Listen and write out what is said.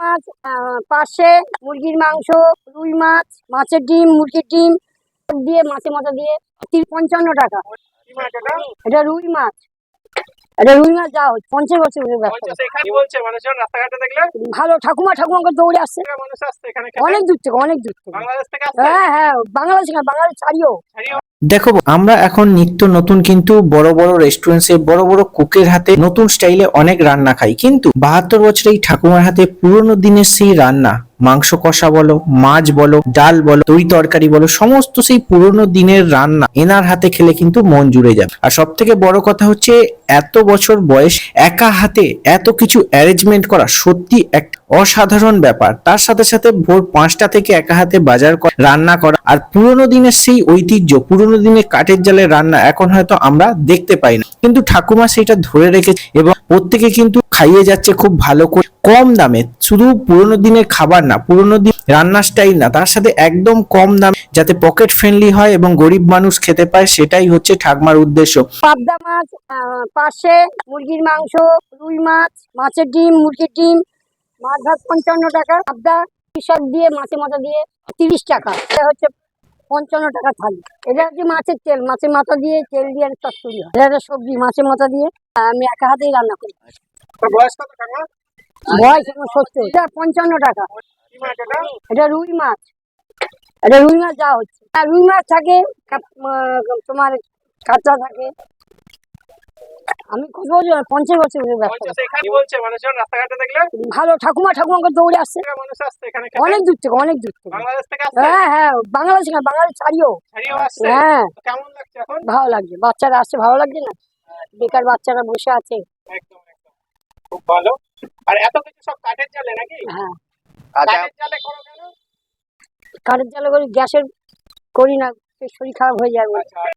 মাছ পার্শে মুরগির মাংস রুই মাছ মাছের ডিম মুরগির ডিম দিয়ে মাছের মাথা দিয়ে পঞ্চান্ন টাকা। এটা? রুই মাছ। এটা রুই মাছ পঞ্চাশ বছর রাস্তাঘাটে দেখলে? করি। ভালো ঠাকুমা ঠাকুমাকে দৌড়ে আসছে? অনেক দূর থেকে অনেক দূর থেকে। বাংলাদেশ থেকে হ্যাঁ হ্যাঁ বাংলাদেশ বাঙালি ছাড়িও। দেখো, আমরা এখন নিত্য নতুন কিন্তু বড় বড় রেস্টুরেন্টসে বড় বড় কুকের হাতে নতুন স্টাইলে অনেক রান্না খাই। কিন্তু বাহাত্তর বছর এই ঠাকুমার হাতে পুরনো দিনের সেই রান্না, মাংস কষা বলো, মাছ বলো, ডাল বলো তরি তরকারি বলো, সমস্ত সেই পুরনো দিনের রান্না এনার হাতে খেলে কিন্তু মন জুড়ে যাবে আর সব থেকে বড় কথা হচ্ছে, এত বছর বয়স একা হাতে এত কিছু অ্যারেঞ্জমেন্ট করা সত্যি এক অসাধারণ ব্যাপার। তার সাথে সাথে ভোর পাঁচটা থেকে একা হাতে বাজার রান্না করা, আর পুরোনো দিনের সেই ঐতিহ্য, পুরোনো দিনের কাঠের জালের রান্না এখন হয়তো আমরা দেখতে পাই না। কিন্তু ঠাকুমা সেটা ধরে রেখেছে এবং প্রত্যেকে কিন্তু খাইয়ে যাচ্ছে খুব ভালো করে। কম দামে, শুধু পুরোনো দিনের খাবার না, পুরোনো দিন রান্নার স্টাইল না, তার সাথে একদম কম দাম যাতে পকেট ফ্রেন্ডলি হয় এবং গরিব মানুষ খেতে পায়, সেটাই হচ্ছে ঠাকমার উদ্দেশ্য। পাবদা মাছ পাশে মুরগির মাংস, রুই মাছ, মাছের ডিম, মুরগির ডিম মাছ ভাত পঞ্চান্ন টাকা পাবদা সব দিয়ে মাছের মাথা দিয়ে তিরিশ টাকা। এটা হচ্ছে পঞ্চান্ন টাকা থালি। এটা হচ্ছে মাছের তেল। মাছের মাথা দিয়ে তেল দিয়ে চচ্চড়ি হয়। এটা সবজি। মাছের মাথা দিয়ে আমি একা হাতেই রান্না করি। বয়স কত বয়স সত্তর। এটা পঞ্চান্ন টাকা। এটা? রুই মাছ। এটা রুই মাছ যা হচ্ছে। আর রুই মাছ থাকে তোমার কাঁচা থাকে। আমি কত বছর পঞ্চাশ বছর বলছে এখানে বলছে? মানুষজন রাস্তাঘাটে দেখলে? ভালো ঠাকুমা ঠাকুমাকে দৌড়ে আসছে? অনেক দূর থেকে অনেক দূর থেকে। হ্যাঁ হ্যাঁ বাংলাদেশ না বাঙালি ছাড়িও। হ্যাঁ। কেমন লাগছে এখন? ভালো লাগছে। বাচ্চারা আসছে ভালো লাগছে না? বেকার বাচ্চারা বসে আছে। একদম একদম। খুব ভালো। আর এত কিছু সব কাঠের জালে নাকি? হ্যাঁ। কাঠের জালে করো কেন? কাঠের জালে করি গ্যাসের করি না শরীর খারাপ হয়ে যাবে